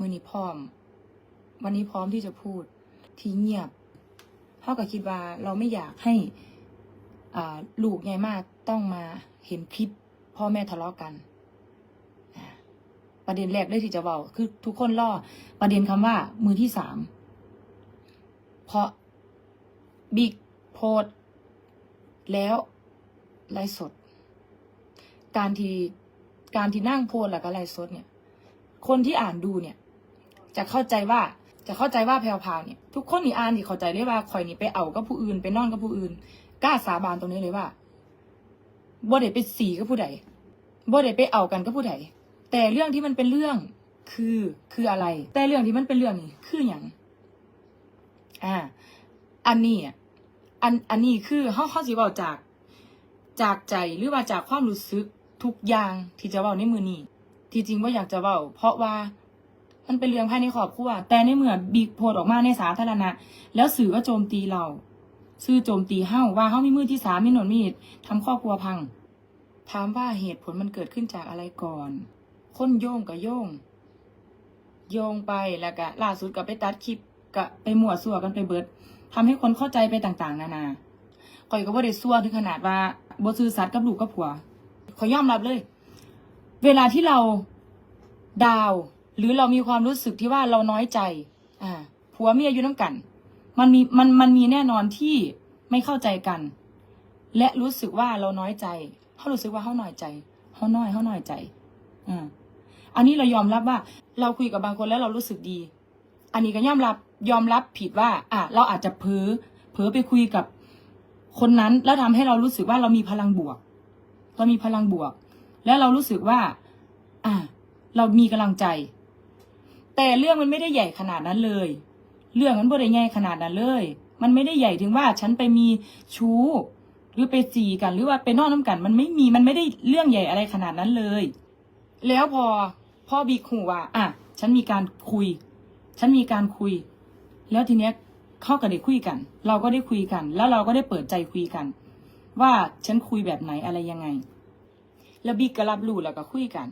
มือนี้พร้อม วันนี้พร้อมที่จะพูดที่เงียบเท่ากับคิดว่าเราไม่อยากให้ลูกไงมากต้องมาเห็นคลิปพ่อแม่ทะเลาะกันประเด็นแรกเลยที่จะบอกคือทุกคนล่อประเด็นคำว่า มือที่สามเพราะบิ๊กโพสแล้วไลฟ์สด การที่การที่นั่งโพสแล้วก็ไลฟ์สดเนี่ย คนที่อ่านดูเนี่ย จะเข้าใจว่าจะเข้าใจว่าแพลวพราวเนี่ยทุกคนนี่อ่านที่เข้าใจเลยว่าข่อยนี่ไปเอากับผู้อื่นไปนอนกับผู้อื่นกล้าสาบานตรงนี้เลยว่าบ่ได้ไปสีกับผู้ใดบ่ได้ไปเอากันกับผู้ใดแต่เรื่องที่มันเป็นเรื่องคือคืออะไร แต่เรื่องที่มันเป็นเรื่องนี่คืออย่างอ่า อันนี้อะอันอันนี้คือเฮาเฮาสิเว้าจาก จากใจหรือว่าจากความรู้สึกทุกอย่างที่จะเว้าในมือนี้ที่จริงว่าอยากจะเว้าเพราะว่า มันเป็นเรื่องภายในครอบครัวแต่ในเมื่อบิ๊กโพสต์ออกมาในสาธารณะ แล้วสื่อก็โจมตีเรา ซื่อโจมตีเฮ้าว่าเฮ้ามีมือที่สามมีหนวดมีดทำครอบครัวพัง ถามว่าเหตุผลมันเกิดขึ้นจากอะไรก่อนคนโยงกับโยง โยงไปแล้วก็ล่าสุดก็ไปตัดคลิปก็ไปมั่วซั่วกันไปเบิดทำให้คนเข้าใจไปต่างๆ นานาข่อยก็บ่ได้ซั่วถึงขนาดว่าบ่ซื่อสัตย์กับลูกกับผัวขอยยอมรับเลย เวลาที่เราดาว หรือเรามีความรู้สึกที่ว่าเราน้อยใจ อ่าผัวเมียอยู่น้ำกัน มันมีมันมันมีแน่นอนที่ไม่เข้าใจกัน และรู้สึกว่าเราน้อยใจเขารู้สึกว่าเขาน้อยใจเขาน้อยเขาน้อยใจอ่าอันนี้เรายอมรับว่า เราคุยกับบางคนแล้วเรารู้สึกดี อันนี้ก็ยอมรับยอมรับผิดว่า อะเราอาจจะเผลอเผลอไปคุยกับคนนั้นแล้วทำให้เรารู้สึกว่าเรามีพลังบวกเรามีพลังบวก แล้วเรารู้สึกว่า อะเรามีกำลังใจ แต่เรื่องมันไม่ได้ใหญ่ขนาดนั้นเลย เรื่องมันบ่ได้ใหญ่ขนาดนั้นเลย มันไม่ได้ใหญ่ถึงว่าฉันไปมีชู้ หรือไปจีกันหรือว่าไปนอนน้ำกัน มันไม่มีมันไม่ได้เรื่องใหญ่อะไรขนาดนั้นเลย แล้วพอพ่อบีคูว่าอะฉันมีการคุย ฉันมีการคุย แล้วทีเนี้ยเข้ากับได้คุยกัน เราก็ได้คุยกัน แล้วเราก็ได้เปิดใจคุยกัน ว่าฉันคุยแบบไหนอะไรยังไง แล้วบีก็รับรู้แล้วก็คุยกัน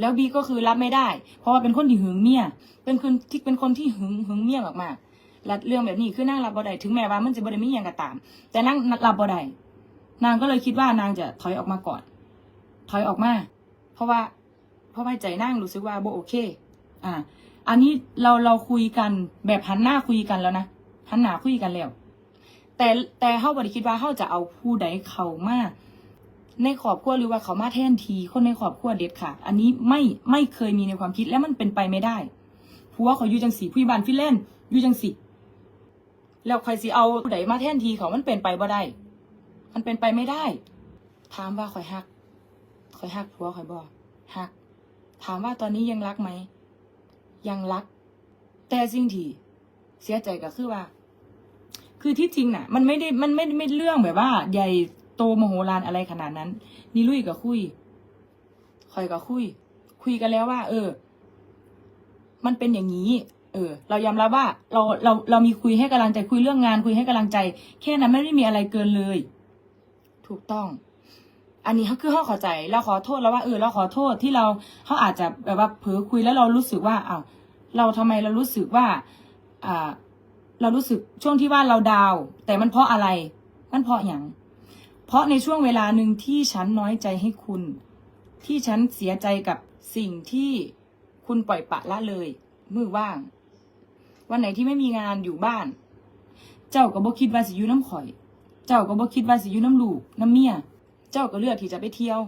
แล้วบีก็คือรับไม่ได้ เพราะว่าเป็นคนที่หึงเมียเป็นคนที่เป็นคนที่หึงหึงเมียมากๆและเรื่องแบบนี้คือนั่งรับบ่ได้ถึงแม้ว่ามันจะบ่ได้มีอย่างก็ตาม แต่นั่งรับบ่ได้นางก็เลยคิดว่านางจะถอยออกมาก่อน ถอยออกมา เพราะว่า เพราะว่าใจนั่งรู้สึกว่าบ่โอเค อ่า อันนี้เราเราคุยกันแบบหันหน้าคุยกันแล้วนะหันหน้าคุยกันแล้ว แต่แต่เฮาบ่ได้คิดว่าเฮาจะเอาผู้ใดเข้ามา ในครอบครัวหรือว่าเขามาแทนทีคนในครอบครัวเด็ดขาดอันนี้ไม่ไม่เคยมีในความคิดและมันเป็นไปไม่ได้ผัวเขาอยู่จังสีผู้บานฟินแลนอยู่จังสีแล้วใครสิเอาผู้ใดมาแทนทีเขามันเป็นไปบ่ได้ มันเป็นไปไม่ได้ ถามว่าคอยฮักคอยฮักผัวคอยบ่ฮัก ถามว่าตอนนี้ยังรักไหม ยังรัก แต่สิ่งที่เสียใจก็คือว่า คือที่จริงน่ะ มันไม่ได้มันไม่ไม่เรื่องแบบว่า ใหญ่ โตมโหฬารอะไรขนาดนั้น นี่ลุยกับคุยคอยกับคุย คุยกันแล้วว่า เออ มันเป็นอย่างนี้ เออ เรายอมรับว่า เราเราเรามีคุยให้กำลังใจคุยเรื่องงาน คุยให้กำลังใจ แค่นั้นไม่ได้มีอะไรเกินเลย ถูกต้อง อันนี้เขาคือเขาเข้าใจเราขอโทษแล้วว่าเออเราขอโทษที่เราเขาอาจจะแบบว่าเผลอคุยแล้วเรารู้สึกว่าเอ้าเราทำไมเรารู้สึกว่าอ่าเรารู้สึกช่วงที่ว่าเราดาว แต่มันเพราะอะไร มันเพราะอย่าง เพราะในช่วงเวลาหนึ่งที่ฉันน้อยใจให้คุณ ที่ฉันเสียใจกับสิ่งที่คุณปล่อยปะละเลย มือว่าง วันไหนที่ไม่มีงานอยู่บ้าน เจ้าก็บ่คิดว่าสิอยู่น้ำข่อย เจ้าก็บ่คิดว่าสิอยู่น้ำลูกน้ำเมีย เจ้าก็เลือกที่จะไปเที่ยว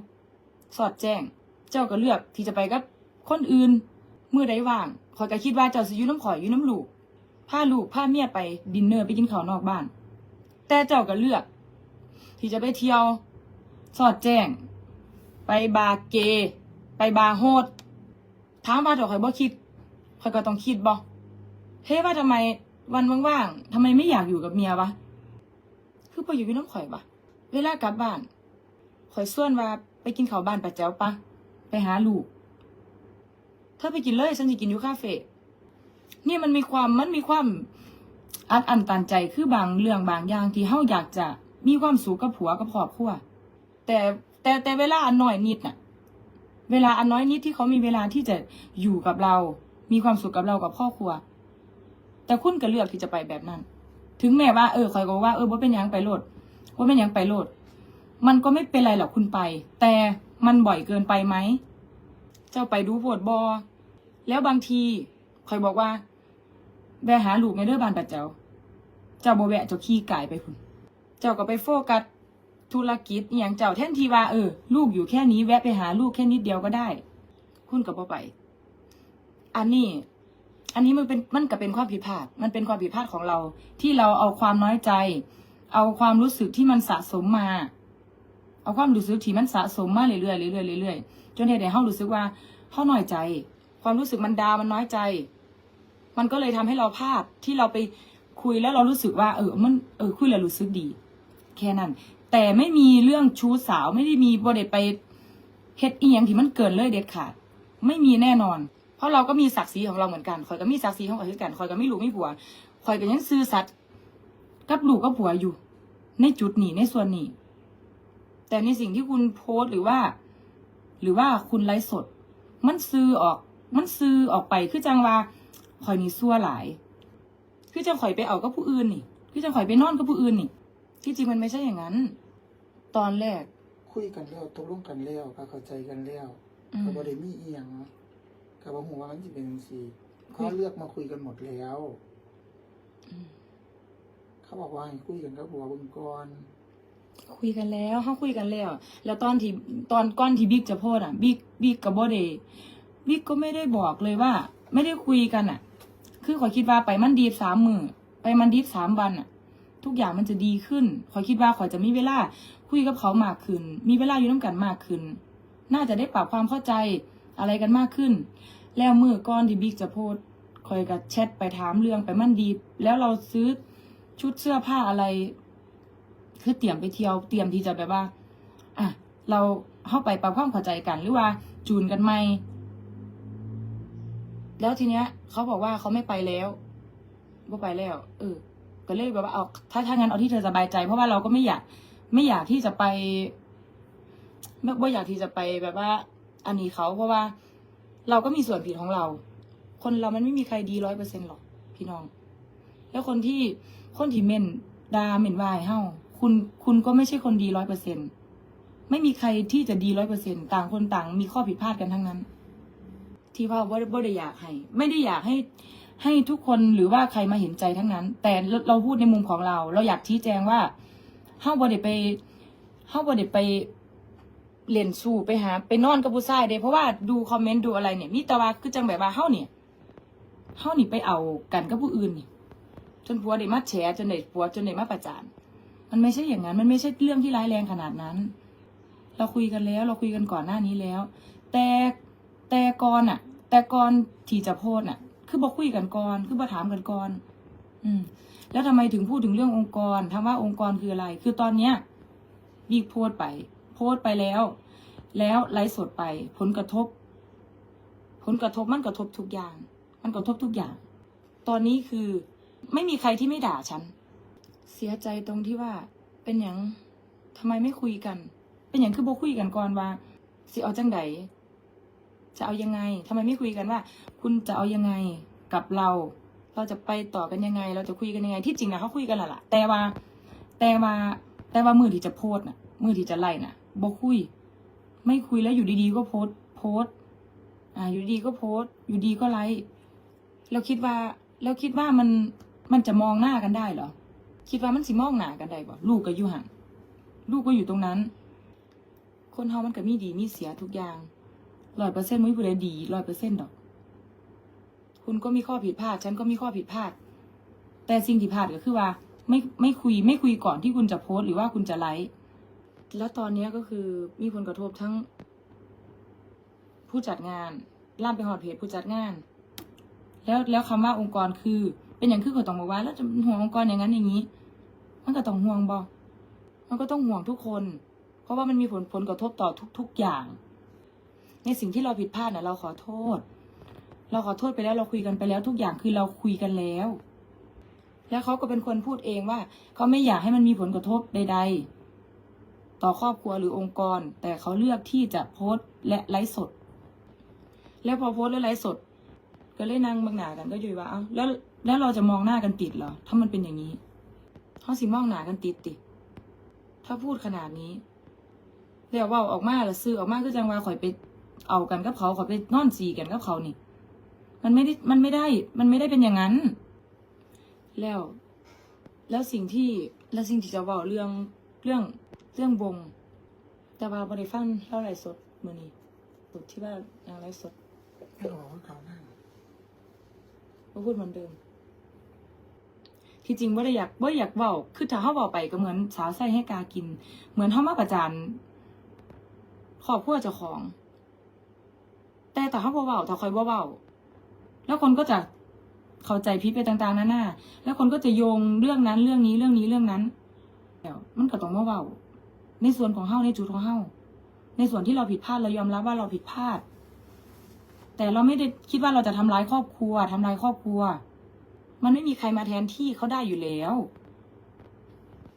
สอดแจ้ง เจ้าก็เลือกที่จะไปกับคนอื่นเมื่อใดว่างข่อยก็คิดว่าเจ้าสิอยู่น้ำข่อยอยู่น้ำลูกพาลูกพาเมียไปดินเนอร์ไปกินข้าวนอกบ้าน แต่เจ้าก็เลือก ที่จะไปเที่ยว สอดแจ้ง ไปบาเก ไปบาโฮดถามว่าเดี๋ยวข่อยบ่คิดข่อยก็ต้องคิดบ่เฮ้ว่าทำไมวันว่างๆทำไมไม่อยากอยู่กับเมียวะ คือไปอยู่กับน้ำข่อยปะเวลากลับบ้านข่อยส่วนว่าไปกินข้าวบ้านป้าแจ๋วปะไปหาลูกเธอไปกินเลยฉันจะกินอยู่คาเฟ่เนี่ยมันมีความมันมีความอัดอั้นตันใจคือบางเรื่องบางอย่างที่เฮาอยากจะ มีความสุขกับผัวกับครอบครัวแต่แต่แต่เวลาอันน้อยนิดน่ะ เวลาอันน้อยนิดที่เขามีเวลาที่จะอยู่กับเรา มีความสุขกับเรากับครอบครัว แต่คุณก็เลือกที่จะไปแบบนั้น ถึงแม้ว่าเออคอยก็ว่าเออว่าเป็นยังไปโลดว่าเป็นยังไปโลด มันก็ไม่เป็นไรหรอกคุณไป แต่มันบ่อยเกินไปไหม เจ้าไปดูโพดบอ แล้วบางทีคอยบอกว่าแวะหาลูกในเด้อบานปัดเจ้า เจ้าบ่แวะเจ้าขี้กายไปคุณ เจ้าก็ไปโฟกัสธุรกิจอย่างเจ้าแทนทีว่าเออ ลูกอยู่แค่นี้แวะไปหาลูกแค่นิดเดียวก็ได้ คุณก็บ่ไป อันนี้ อันนี้มันเป็นมันก็เป็นความผิดพลาด มันเป็นความผิดพลาดของเรา ที่เราเอาความน้อยใจ เอาความรู้สึกที่มันสะสมมา เอาความรู้สึกที่มันสะสมมาเรื่อยๆเรื่อยๆเรื่อยๆจนเหตุให้เฮารู้สึกว่าเฮาน้อยใจ ความรู้สึกมันดาวมันน้อยใจ มันก็เลยทำให้เราพลาดที่เราไปคุยแล้วเรารู้สึกว่า เออ มันเออคุยแล้วรู้สึกดี แค่นั้น แต่ไม่มีเรื่องชู้สาวไม่ได้มีบริไปเฮ็ดอียงที่มันเกินเลยเด็ดขาด ไม่มีแน่นอน เพราะเราก็มีศักดิ์ศรีของเราเหมือนกันคอยก็มีศักดิ์ศรีของคอยคือกันคอยก็ไม่ลูกไม่ผัวคอยก็ยังซื่อสัตย์กับลูกกับผัวอยู่ ในจุดนี้ในส่วนนี้ แต่ในสิ่งที่คุณโพสต์หรือว่า หรือว่าคุณไลฟ์สด มันซื้อออก มันซื้อออกไปคือจังว่าข่อยนี่ซั่วหลาย คือจังข่อยไปเอากับผู้อื่นนี่ คือจังข่อยไปนอนกับผู้อื่นนี่ ที่จริงมันไม่ใช่อย่างนั้น ตอนแรก คุยกันแล้วตกลงกันแล้วก็เข้าใจกันแล้วอืม ก็บ่ได้มีอีหยังก็บ่ฮู้ว่ามันสิเป็นจังซี่คุย เขาเลือกมาคุยกันหมดแล้ว อืมเขาบอกว่าให้คุยกันกับบัวเบิ่งก่อนคุยกันแล้วเขาคุยกันแล้ว แล้วตอนที่ตอนก้อนที่บิ๊กจะโพสต์อะบิ๊กบิ๊กกับโบเดบิ๊กก็ไม่ได้บอกเลยว่า ไม่ได้คุยกันอะ คือขอยคิดว่าไปมันดีฟสามมือไปมันดีฟสามวันอะ ทุกอย่างมันจะดีขึ้นขอยคิดว่าขอยจะมีเวลาคุยกับเขามากขึ้น มีเวลาอยู่น้ำกันมากขึ้น น่าจะได้ปรับความเข้าใจอะไรกันมากขึ้น แล้วมือก้อนที่บิ๊กจะโพสคอยกับแชทไปถามเรื่องไปมั่นดี แล้วเราซื้อชุดเสื้อผ้าอะไร คือเตรียมไปเที่ยวเตรียมที่จะแบบว่าอะเราเข้าไปปรับความเข้าใจกันหรือว่าจูนกันไหมแล้วทีเนี้ยเขาบอกว่าเขาไม่ไปแล้วว่าไปแล้ว เออ ก็เลยแบบว่าเอาถ้าถ้างั้นเอาที่เธอสบายใจ เพราะว่าเราก็ไม่อยากไม่อยากที่จะไปไม่ว่าอยากที่จะไปแบบว่า อันนี้เขาเพราะว่า เราก็มีส่วนผิดของเรา คนเรามันไม่มีใครดีร้อยเปอร์เซ็นหรอกพี่น้อง แล้วคนที่คนที่เม่นดาเม่นวายเฮ้าคุณคุณก็ไม่ใช่คนดีร้อยเปอร์เซ็นไม่มีใครที่จะดีร้อยเปอร์เซ็นต่างคนต่างมีข้อผิดพลาดกันทั้งนั้น ที่ว่าว่าว่าได้อยากให้ ไม่ได้อยากให้ ให้ทุกคนหรือว่าใครมาเห็นใจทั้งนั้น แต่เราพูดในมุมของเรา เราอยากชี้แจงว่าเฮาบ่ได้ไปเฮาบ่ได้ไปเล่นสู้ไปหา ไปนอนกับผู้ชายเด้เพราะว่าดูคอมเมนต์ดูอะไรเนี่ยมีต่ว่าคือจังแบบว่าเฮาเนี่ยเฮานี่ไปเอากันกับผู้อื่นนี่จนผัวได้มาแฉจนได้ผัวจนได้มาประจานมันไม่ใช่อย่างนั้น มันไม่ใช่เรื่องที่ร้ายแรงขนาดนั้น เราคุยกันแล้ว เราคุยกันก่อนหน้านี้แล้ว แต่แต่ก่อนอะแต่ก่อนที่จะโพสอะ คือบอกคุยกันก่อน คือบอกถามกันก่อน อืม แล้วทำไมถึงพูดถึงเรื่ององค์กรถามว่าองค์กรคืออะไร คือตอนเนี้ยบิ๊กโพสไป โพสไปแล้ว แล้วไลฟ์สดไป ผลกระทบ ผลกระทบมันกระทบทุกอย่าง มันกระทบทุกอย่าง ตอนนี้คือไม่มีใครที่ไม่ด่าฉัน เสียใจตรงที่ว่า เป็นอย่างทำไมไม่คุยกัน เป็นอย่างคือโบคุยกันก่อนว่าสิเอาจังได จะเอายังไงทำไมไม่คุยกันว่า คุณจะเอายังไงกับเรา เราจะไปต่อกันยังไง เราจะคุยกันยังไง ที่จริงนะเขาคุยกันและล่ะ แต่ว่า แต่ว่าแต่ว่ามือที่จะโพส์น่ะ มือที่จะไล่น่ะโบคุย ไม่คุยแล้วอยู่ดีๆก็โพส์โพส์อ่า อยู่ดีๆก็โพส์อยู่ดีก็ไลค์เราคิดว่าเราคิดว่ามันมันจะมองหน้ากันได้เหรอ คิดว่ามันสิมองหน้ากันได้บ่ลูกก็อยู่หันลูกก็อยู่ตรงนั้น คนเฮามันก็มีดีมีเสียทุกอย่าง ร้อยเปอร์เซ็นต์ม่มีผู้ใดดีร้อยเปอร์เซ็นต์ดอก คุณก็มีข้อผิดพลาด ฉันก็มีข้อผิดพลาด แต่สิ่งที่พลาดก็คือว่า ไม่ไม่คุยไม่คุยก่อนที่คุณจะโพสต์หรือว่าคุณจะไลฟ์แล้วตอนนี้ก็คือมีผลกระทบทั้ง ผู้จัดงานล่ามไปหอดเพจผู้จัดงาน แล้วแล้วคำว่าองค์กรคือ เป็นอย่างคือเขาต้องบอกว่า แล้วจะห่วงองค์กรอย่างนั้นอย่างนี้ มันก็ต้องห่วงบอมันก็ต้องห่วงทุกคน เพราะว่ามันมีผลผลกระทบต่อทุก ๆอย่าง ในสิ่งที่เราผิดพลาดนะเราขอโทษ เราขอโทษไปแล้วเราคุยกันไปแล้ว ทุกอย่างคือเราคุยกันแล้ว แล้วเขาก็เป็นคนพูดเองว่าเขาไม่อยากให้มันมีผลกระทบใด ๆ ต่อครอบครัวหรือองค์กร แต่เขาเลือกที่จะโพสต์และไลฟ์สด แล้วพอโพสต์และไลฟ์สด ก็เลยนั่งบังหนากันก็อยู่ว่าเอ้าแล้วแล้วเราจะมองหน้ากันติดเหรอถ้ามันเป็นอย่างนี้เขาสิมองหนากันติดติถ้าพูดขนาดนี้แล้วว่าออกมาล้วซื้อออกมาคือจังว่าข่อยไป เอากันกับเขาข่อยไปนอนสีกันกับเขานี่ มันไม่ได้มันไม่ได้ มันไม่ได้เป็นอย่างนั้น แล้ว แล้วสิ่งที่แล้วสิ่งที่จะเว้าเรื่องเรื่องเรื่องวงแต่ว่าบริฟังเล่าไรสดมือนี้สดที่ว่ายังไรสดไม่บอกว่าเขาหน้าก็พูดเหมือนเดิม ที่จริงว่าได้อยากว่าอยากเว้าคือถ้าเขาเว้าไปก็เหมือนสาวใส่ให้กากิน เหมือนเขามาประจานขอบพัวเจ้าของ แต่แต่เขาบ่เว้าถ้าคอยบ่เว้าแล้วคนก็จะเข้าใจผิดไปต่างๆนานาแล้วคนก็จะโยงเรื่องนั้นเรื่องนี้เรื่องนี้เรื่องนั้นแล้วมันก็ต้องเว้าในส่วนของเฮาในจุดของเฮาในส่วนที่เราผิดพลาดเรายอมรับว่าเราผิดพลาด แต่เราไม่ได้คิดว่าเราจะทำร้ายครอบครัวทำลายครอบครัว มันไม่มีใครมาแทนที่เขาได้อยู่แล้ว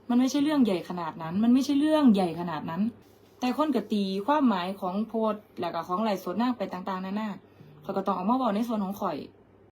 มันไม่ใช่เรื่องใหญ่ขนาดนั้น มันไม่ใช่เรื่องใหญ่ขนาดนั้น แต่คนกตีความหมายของโพสต์แล้วก็ของไหลฟ์สดน่าไปต่างๆนานาข่อยก็ต้องเออกมาบอกในส่วนของข่อย